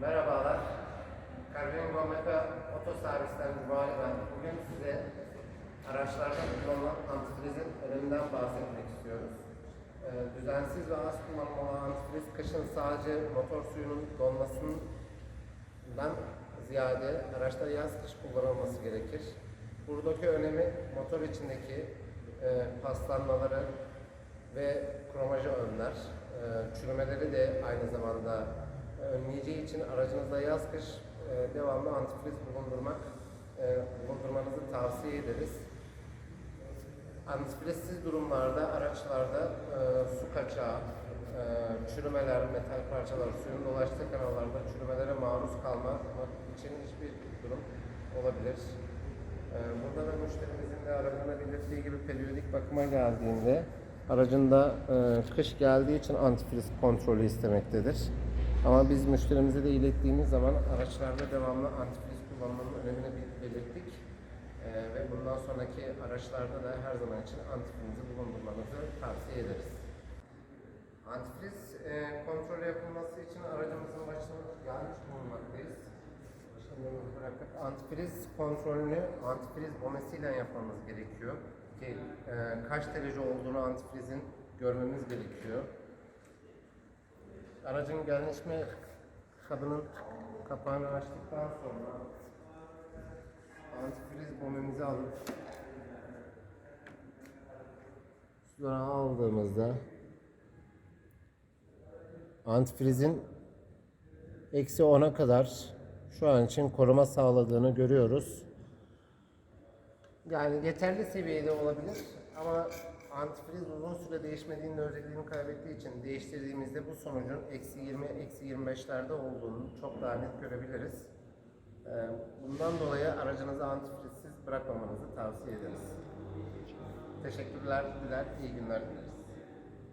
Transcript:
Merhabalar. Karbon Gometa Otoservis'ten Cumali ben. Bugün size araçlarda kullanılan antifrizin öneminden bahsetmek istiyoruz. Ee, düzensiz ve az kullanılan antifriz kışın sadece motor suyunun donmasından ziyade araçta yaz kış kullanılması gerekir. Buradaki önemi motor içindeki e, paslanmaları ve kromajı önler. E, çürümeleri de aynı zamanda önleyeceği için aracınızda yaz kış e, devamlı antifriz bulundurmak e, bulundurmanızı tavsiye ederiz. Antifrizsiz durumlarda araçlarda e, su kaçağı, çürümeler, metal parçalar, suyun dolaştığı kanallarda çürümelere maruz kalma için hiçbir durum olabilir. Burada da müşterimizin de aracına belirttiği gibi periyodik bakıma geldiğinde aracında kış geldiği için antifriz kontrolü istemektedir. Ama biz müşterimize de ilettiğimiz zaman araçlarda devamlı antifriz kullanmanın önemini belirttik. Ee, ve bundan sonraki araçlarda da her zaman için antifrizi bulundurmanızı tavsiye ederiz. Antifriz e, kontrolü yapılması için aracımızın başına gelmiş bulunmaktayız. Bırakıp antifriz kontrolünü antifriz bomesiyle yapmamız gerekiyor. Ki e, kaç derece olduğunu antifrizin görmemiz gerekiyor. Aracın genleşme kabının kapağını açtıktan sonra antifriz bombemizi alıp sudan aldığımızda antifrizin eksi 10'a kadar şu an için koruma sağladığını görüyoruz. Yani yeterli seviyede olabilir ama antifriz uzun süre değişmediğinde özelliğini kaybettiği için değiştirdiğimizde bu sonucun eksi 20, eksi 25'lerde olduğunu çok daha net görebiliriz. Ee, Bundan dolayı aracınızı antifrizsiz bırakmamanızı tavsiye ederiz. Teşekkürler, diler, iyi günler dileriz.